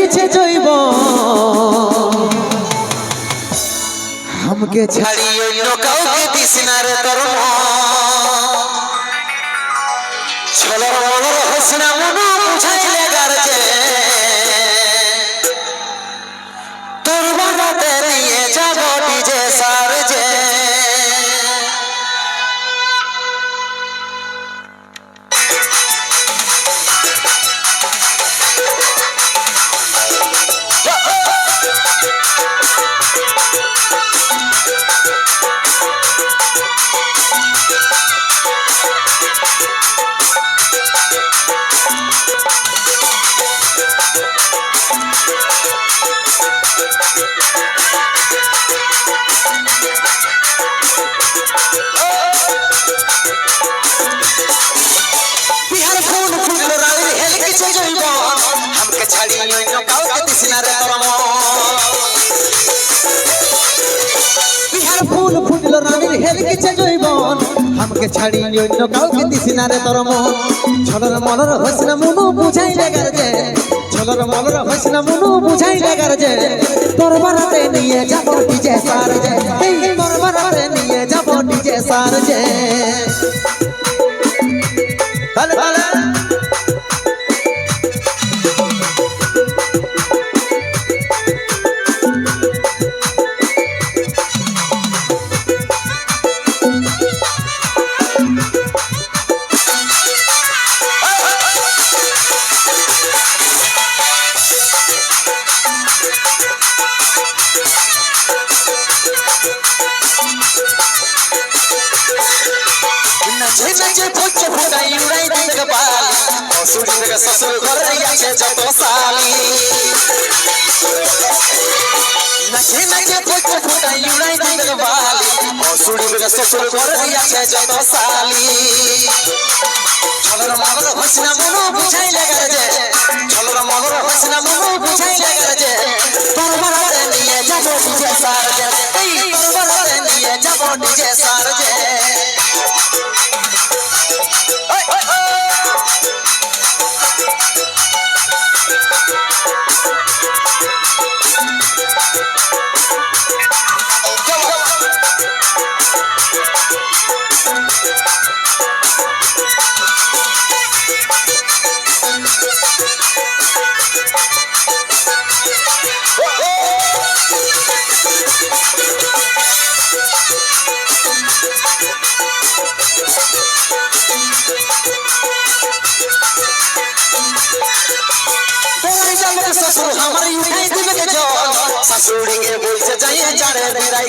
হেলকিছে জৈব। আমাকে ছাড়িয়ে দিস না রে তোর বিহার ফুল ফুল রাড়ির হেল কিছু জৈব আমাকে ছাড়ি অন্য কাউকে দিস না রে তোর বিহার ফুল ফুটলো রানীর হেলকিছে জৈবন আমাকে ছাড়ি অন্য কাউকে দিছি না রে তোর মন ছলর মলর হইসনা মনু বুঝাই লাগার যে ছলর মলর হইসনা মনু বুঝাই লাগার যে তোর বারাতে নিয়ে যাব ডিজে সার যে যে ভালো ভালো নাচে নাচে ফুচে ফুটাই উড়াই দিতে পাল অসুরি থেকে শ্বশুর ঘরে আছে যত সালি নাচে নাচে ফুচে ফুটাই উড়াই দিতে পাল অসুরি থেকে শ্বশুর ঘরে আছে যত সালি ছলর মগর হসনা মনো বুঝাই লাগার যে। ছলর মগর হসনা মনো শ্বশুর আমার উঠাই দিবে জল। শাশুড়ি কে বলছে যাইয়ে চাড়ে বেড়াই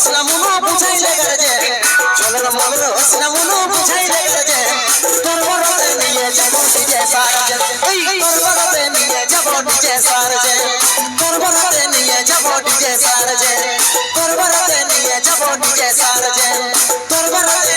মগর হসনা মনো বুঝাই লাগার যে ছলর মগর হসনা মনো বুঝাই লাগার যে। তোর বড়তে নিয়ে যাব ডিজে সার যে। এই তোর বড়তে নিয়ে যাব ডিজে সার যে। তোর বড়তে নিয়ে যাব ডিজে সার যে। তোর বড়তে নিয়ে যাব ডিজে সার যে। তোর বড়তে